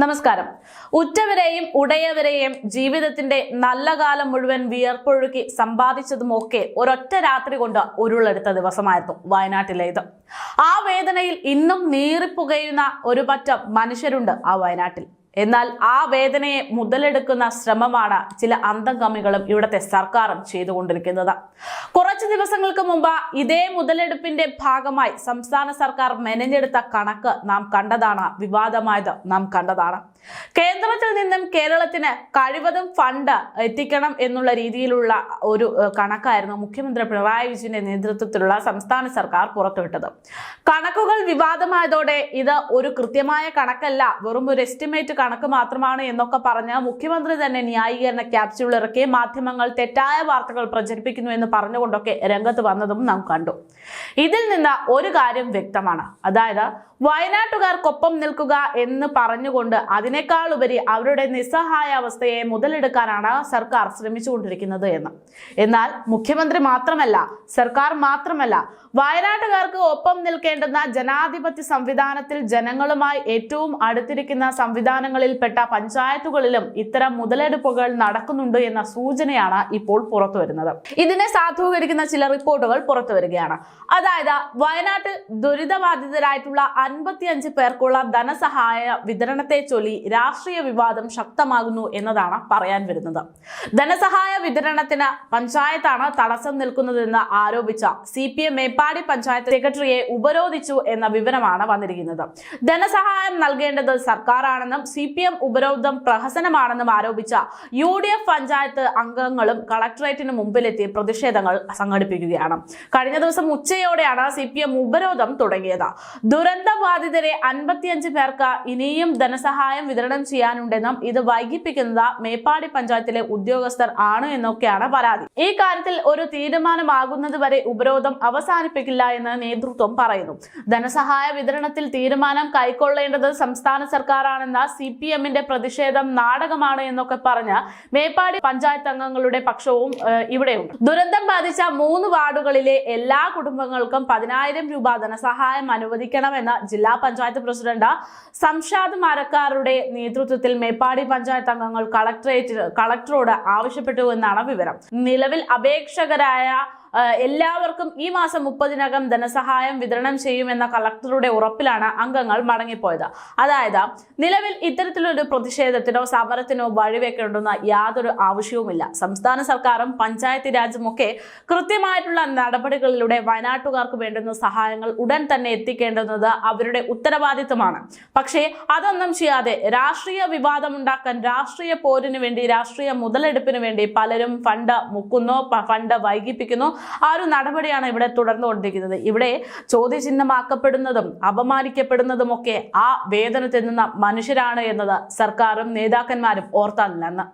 നമസ്കാരം. ഉറ്റവരെയും ഉടയവരെയും ജീവിതത്തിന്റെ നല്ല കാലം മുഴുവൻ വിയർപ്പൊഴുക്കി സമ്പാദിച്ചതുമൊക്കെ ഒരൊറ്റ രാത്രി കൊണ്ട് ഉരുളെടുത്ത ദിവസമായിരുന്നു വയനാട്ടിലെ ഇത്. ആ വേദനയിൽ ഇന്നും നീറിപ്പുകയുന്ന ഒരു പറ്റം മനുഷ്യരുണ്ട് ആ വയനാട്ടിൽ. എന്നാൽ ആ വേദനയെ മുതലെടുക്കുന്ന ശ്രമമാണ് ചില അന്തംഗമികളും ഇവിടുത്തെ സർക്കാരും ചെയ്തുകൊണ്ടിരിക്കുന്നത്. കുറച്ച് ദിവസങ്ങൾക്ക് മുമ്പ് ഇതേ മുതലെടുപ്പിന്റെ ഭാഗമായി സംസ്ഥാന സർക്കാർ മെനഞ്ഞെടുത്ത കണക്ക് നാം കണ്ടതാണ് വിവാദമായത് നാം കണ്ടതാണ്. കേന്ദ്രത്തിൽ നിന്നും കേരളത്തിന് കഴിവതും ഫണ്ട് എത്തിക്കണം എന്നുള്ള രീതിയിലുള്ള ഒരു കണക്കായിരുന്നു മുഖ്യമന്ത്രി പിണറായി വിജയന്റെ നേതൃത്വത്തിലുള്ള സംസ്ഥാന സർക്കാർ പുറത്തുവിട്ടത്. കണക്കുകൾ വിവാദമായതോടെ ഇത് ഒരു കൃത്യമായ കണക്കല്ല വെറും ഒരു എസ്റ്റിമേറ്റ് കണക്ക് മാത്രമാണ് എന്നൊക്കെ പറഞ്ഞ് മുഖ്യമന്ത്രി തന്നെ ന്യായീകരണ ക്യാപ്സ്യൂൾ ഇറക്കി മാധ്യമങ്ങൾ തെറ്റായ വാർത്തകൾ പ്രചരിപ്പിക്കുന്നു എന്ന് പറഞ്ഞുകൊണ്ടൊക്കെ രംഗത്ത് വന്നതും നാം കണ്ടു. ഇതിൽ നിന്ന് ഒരു കാര്യം വ്യക്തമാണ്. അതായത് വയനാട്ടുകാർക്കൊപ്പം നിൽക്കുക എന്ന് പറഞ്ഞുകൊണ്ട് അതിനേക്കാൾ ഉപരി അവരുടെ നിസ്സഹായ അവസ്ഥയെ മുതലെടുക്കാനാണ് സർക്കാർ ശ്രമിച്ചുകൊണ്ടിരിക്കുന്നത് എന്ന്. എന്നാൽ മുഖ്യമന്ത്രി മാത്രമല്ല സർക്കാർ മാത്രമല്ല വയനാട്ടുകാർക്ക് ഒപ്പം നിൽക്കേണ്ടുന്ന ജനാധിപത്യ സംവിധാനത്തിൽ ജനങ്ങളുമായി ഏറ്റവും അടുത്തിരിക്കുന്ന സംവിധാനങ്ങളിൽപ്പെട്ട പഞ്ചായത്തുകളിലും ഇത്തരം മുതലെടുപ്പുകൾ നടക്കുന്നുണ്ട് എന്ന സൂചനയാണ് ഇപ്പോൾ പുറത്തു വരുന്നത് ഇതിനെ സാധൂകരിക്കുന്ന ചില റിപ്പോർട്ടുകൾ പുറത്തു വരികയാണ് അതായത് വയനാട്ടിൽ ദുരിതബാധിതരായിട്ടുള്ള അൻപത്തിയഞ്ച് പേർക്കുള്ള ധനസഹായ വിതരണത്തെ ചൊല്ലി രാഷ്ട്രീയ വിവാദം ശക്തമാകുന്നു എന്നതാണ് പറയാൻ വരുന്നത്. ധനസഹായ വിതരണത്തിന് പഞ്ചായത്താണ് തടസ്സം നിൽക്കുന്നതെന്ന് ആരോപിച്ച C P M Meppadi panchayat സെക്രട്ടറിയെ ഉപരോധിച്ചു എന്ന വിവരമാണ് വന്നിരിക്കുന്നത്. ധനസഹായം നൽകേണ്ടത് സർക്കാരാണെന്നും സി പി എം ഉപരോധം പ്രഹസനമാണെന്നും ആരോപിച്ച യു ഡി എഫ് പഞ്ചായത്ത് അംഗങ്ങളും കളക്ടറേറ്റിന് മുമ്പിലെത്തി പ്രതിഷേധങ്ങൾ സംഘടിപ്പിക്കുകയാണ്. കഴിഞ്ഞ ദിവസം ഉച്ചയോടെയാണ് സി പി എം ഉപരോധം തുടങ്ങിയത്. ദുരന്ത ബാധിതരെ അൻപത്തിയഞ്ച് പേർക്ക് ഇനിയും ധനസഹായം വിതരണം ചെയ്യാനുണ്ടെന്നും ഇത് വൈകിപ്പിക്കുന്നത് മേപ്പാടി പഞ്ചായത്തിലെ ഉദ്യോഗസ്ഥർ ആണ് എന്നൊക്കെയാണ് പരാതി. ഈ കാര്യത്തിൽ ഒരു തീരുമാനമാകുന്നത് വരെ ഉപരോധം അവസാനിപ്പിക്കില്ല എന്ന് നേതൃത്വം പറയുന്നു. ധനസഹായ വിതരണത്തിൽ തീരുമാനം കൈക്കൊള്ളേണ്ടത് സംസ്ഥാന സർക്കാരാണെന്ന സി പി എമ്മിന്റെ പ്രതിഷേധം നാടകമാണ് എന്നൊക്കെ പറഞ്ഞ് മേപ്പാടി പഞ്ചായത്ത് അംഗങ്ങളുടെ പക്ഷവും ഇവിടെയുണ്ട്. ദുരന്തം ബാധിച്ച മൂന്ന് വാർഡുകളിലെ എല്ലാ കുടുംബങ്ങൾക്കും പതിനായിരം രൂപ ധനസഹായം അനുവദിക്കണമെന്ന് ജില്ലാ പഞ്ചായത്ത് പ്രസിഡന്റ് സംഷാദ് മരക്കാരുടെ നേതൃത്വത്തിൽ മേപ്പാടി പഞ്ചായത്ത് അംഗങ്ങൾ കളക്ടറേറ്റ് കളക്ടറോട് ആവശ്യപ്പെട്ടു എന്നാണ് വിവരം. നിലവിൽ അപേക്ഷകരായ എല്ലാവർക്കും ഈ മാസം മുപ്പതിനകം ധനസഹായം വിതരണം ചെയ്യുമെന്ന കളക്ടറുടെ ഉറപ്പിലാണ് അംഗങ്ങൾ മടങ്ങിപ്പോയത്. അതായത് നിലവിൽ ഇത്തരത്തിലൊരു പ്രതിഷേധത്തിനോ സമരത്തിനോ വഴിവെക്കേണ്ടുന്ന യാതൊരു ആവശ്യവുമില്ല. സംസ്ഥാന സർക്കാരും പഞ്ചായത്ത് രാജുമൊക്കെ കൃത്യമായിട്ടുള്ള നടപടികളിലൂടെ വയനാട്ടുകാർക്ക് വേണ്ടുന്ന സഹായങ്ങൾ ഉടൻ തന്നെ എത്തിക്കേണ്ടുന്നത് അവരുടെ ഉത്തരവാദിത്തമാണ് പക്ഷേ അതൊന്നും ചെയ്യാതെ രാഷ്ട്രീയ വിവാദമുണ്ടാക്കാൻ രാഷ്ട്രീയ പോരിനു വേണ്ടി രാഷ്ട്രീയ മുതലെടുപ്പിന് വേണ്ടി പലരും ഫണ്ട് മുക്കുന്നു ഫണ്ട് വൈകിപ്പിക്കുന്നു. ആ ഒരു നടപടിയാണ് ഇവിടെ തുടർന്നുകൊണ്ടിരിക്കുന്നത്. ഇവിടെ ചോദ്യചിഹ്നമാക്കപ്പെടുന്നതും അപമാനിക്കപ്പെടുന്നതും ഒക്കെ ആ വേദന തിന്നുന്ന മനുഷ്യരാണ് എന്നത് സർക്കാരും നേതാക്കന്മാരും ഓർത്താൽ നിന്ന്.